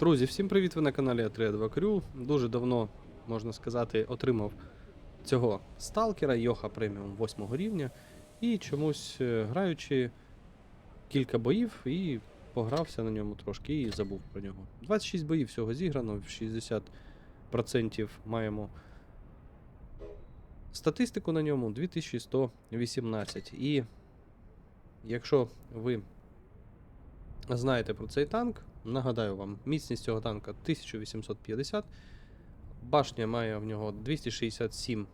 Друзі, всім привіт! Ви на каналі А32 Крю. Дуже давно, можна сказати, отримав цього сталкера Йоха преміум 8 рівня. І чомусь е, граючи кілька боїв і погрався на ньому трошки і забув про нього. 26 боїв всього зіграно, в 60% маємо статистику на ньому 2118. І якщо ви знаєте про цей танк, нагадаю вам, міцність цього танка 1850. Башня має в нього 267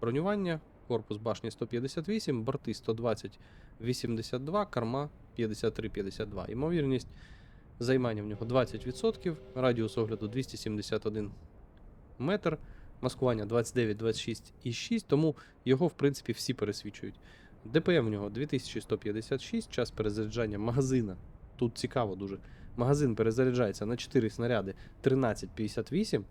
бронювання, корпус башні 158, борти 120 82, карма 53-52. Ймовірність займання в нього 20%, радіус огляду 271 метр, маскування 29, 26 і 6, тому його, в принципі, всі пересвічують. ДПМ в нього 2156, час перезаряджання магазина. Тут цікаво дуже. Магазин перезаряджається на 4 снаряди 13,58,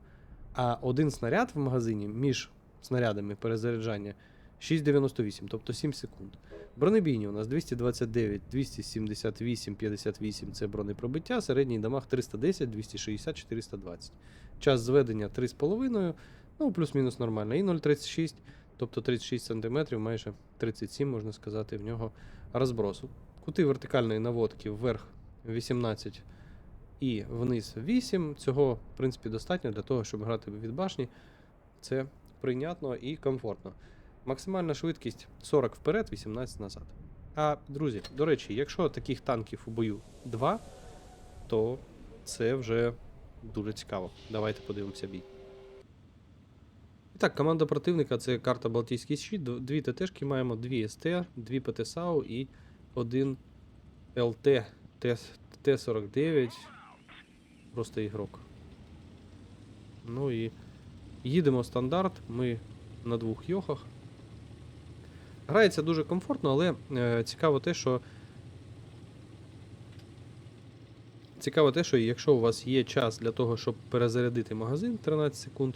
а один снаряд в магазині між снарядами перезаряджання 6,98, тобто 7 секунд. Бронебійні у нас 229, 278, 58 це бронепробиття, середній дамаг 310, 260, 420. Час зведення 3,5, ну плюс-мінус нормально. І 0,36, тобто 36 см, майже 37, можна сказати, в нього розбросу. Кути вертикальної наводки вверх 18 і вниз 8. Цього, в принципі, достатньо для того, щоб грати від башні. Це прийнятно і комфортно. Максимальна швидкість 40 вперед, 18 назад. А, друзі, до речі, якщо таких танків у бою 2, то це вже дуже цікаво. Давайте подивимося бій. Так, команда противника це карта Балтійський щит. Дві ТТшки маємо, дві СТ, дві ПТСАУ і один ЛТ Т-49. Просто ігрок. Ну і їдемо стандарт. Ми на двох йохах. Грається дуже комфортно, але е, цікаво те, що. Цікаво те, що якщо у вас є час для того, щоб перезарядити магазин 13 секунд,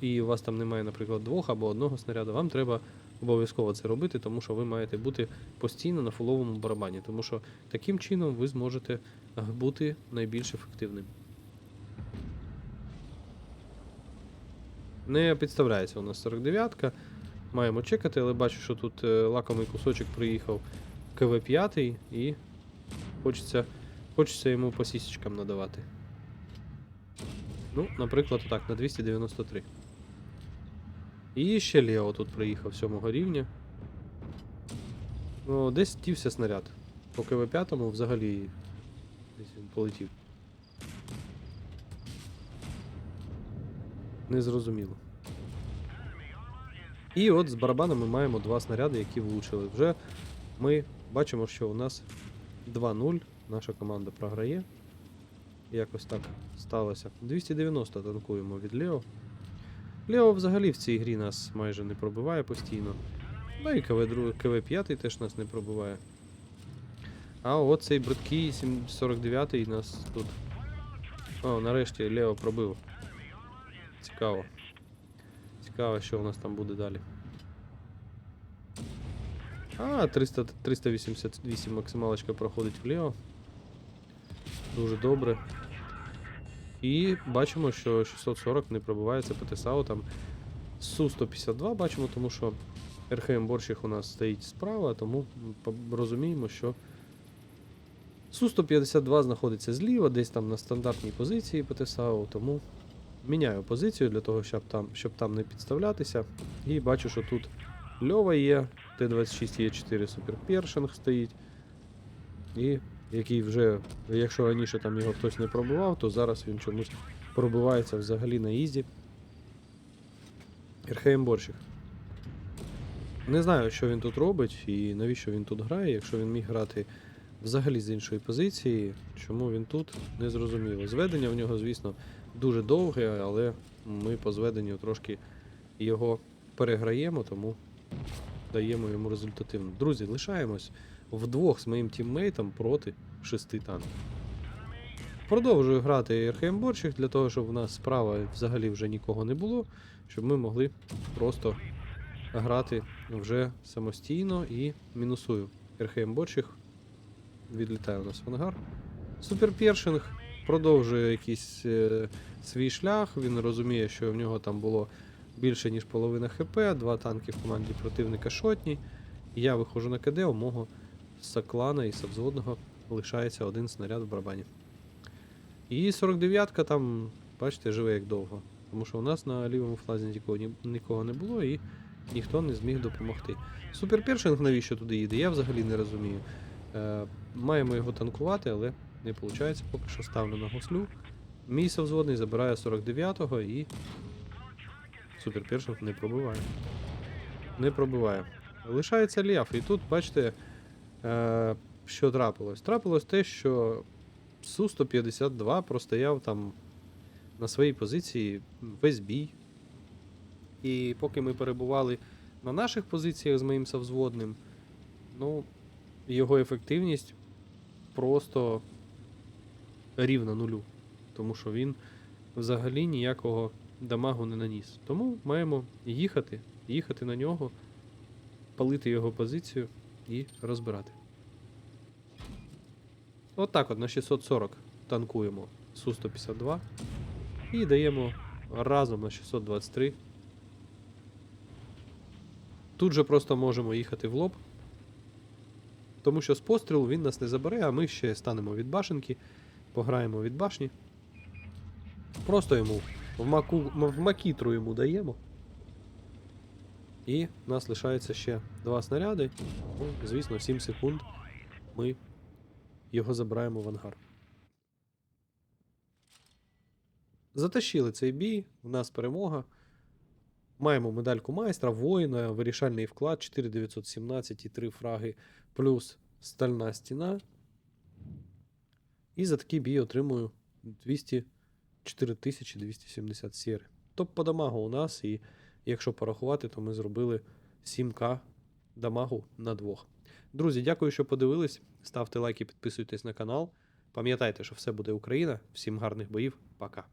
і у вас там немає, наприклад, двох або одного снаряду, вам треба обов'язково це робити, тому що ви маєте бути постійно на фуловому барабані, тому що таким чином ви зможете е, бути найбільш ефективним. Не підставляється у нас 49-ка. Маємо чекати, але бачу, що тут е, лакомий кусочок приїхав КВ-5 і хочеться, хочеться йому по сісічкам надавати. Ну, наприклад, так, на 293. І ще Лео тут приїхав 7 рівня. Ну, десь дівся снаряд. По КВ-5 взагалі десь він полетів. Незрозуміло. І от з барабанами маємо два снаряди, які влучили. Вже ми бачимо, що у нас 2-0. Наша команда програє. Якось так сталося. 290 танкуємо від Лео. Лео взагалі в цій грі нас майже не пробиває постійно. Ну і КВ, дру- КВ-5 теж нас не пробиває. А от цей бридкий 49 нас тут. О, нарешті Лео пробив. Цікаво. Цікаво, що у нас там буде далі. А, 300, 388 максималочка проходить в Лео. Дуже добре. І бачимо, що 640 не пробивається по ТСАУ там. Су-152 бачимо, тому що РХМ Борщих у нас стоїть справа, тому розуміємо, що Су-152 знаходиться зліва, десь там на стандартній позиції по ТСАУ, тому міняю позицію для того, щоб там, щоб там не підставлятися. І бачу, що тут Льова є, Т-26 є 4 суперпершинг стоїть. І який вже, якщо раніше там його хтось не пробивав, то зараз він чомусь пробивається взагалі на ізі. РХМ Не знаю, що він тут робить і навіщо він тут грає, якщо він міг грати взагалі з іншої позиції, чому він тут, не зрозуміло. Зведення в нього, звісно, дуже довге, але ми по зведенню трошки його переграємо, тому даємо йому результативно. Друзі, лишаємось вдвох з моїм тіммейтом проти шести танків. Продовжую грати РХМ Борщик для того, щоб в нас справа взагалі вже нікого не було, щоб ми могли просто грати вже самостійно і мінусую. РХМ Борщик відлітає у нас в ангар. Суперпершинг продовжує якийсь е, свій шлях. Він розуміє, що в нього там було більше, ніж половина ХП, два танки в команді противника шотні. Я виходжу на КД, у мого Саклана і Сабзводного лишається один снаряд в барабані. І 49-ка там, бачите, живе як довго. Тому що у нас на лівому флазі нікого, ні- нікого не було і ніхто не зміг допомогти. Суперпершинг навіщо туди їде, я взагалі не розумію. Е, маємо його танкувати, але не виходить. Поки що ставлю на гуслю. Мій совзводний забирає 49-го і. Суперпершинг не пробиває. Не пробиває. Лишається Лєв. І тут, бачите, що трапилось? Трапилось те, що Су-152 простояв там на своїй позиції весь бій. І поки ми перебували на наших позиціях з моїм совзводним, ну, його ефективність просто рівна нулю. Тому що він взагалі ніякого дамагу не наніс. Тому маємо їхати, їхати на нього, палити його позицію і розбирати. Отак от на 640 танкуємо Су-152 і даємо разом на 623. Тут же просто можемо їхати в лоб. Тому що з пострілу він нас не забере, а ми ще станемо від башенки, пограємо від башні. Просто йому в, маку, в макітру йому даємо. І в нас лишається ще два снаряди. Ну, звісно, 7 секунд ми його забираємо в ангар. Затащили цей бій, в нас перемога. Маємо медальку майстра, воїна, вирішальний вклад 4917 і 3 фраги плюс стальна стіна. І за такий бій отримую 200 4270 сіри. Топ по дамагу у нас, і якщо порахувати, то ми зробили 7к дамагу на двох. Друзі, дякую, що подивились. Ставте лайки, підписуйтесь на канал. Пам'ятайте, що все буде Україна. Всім гарних боїв. Пока.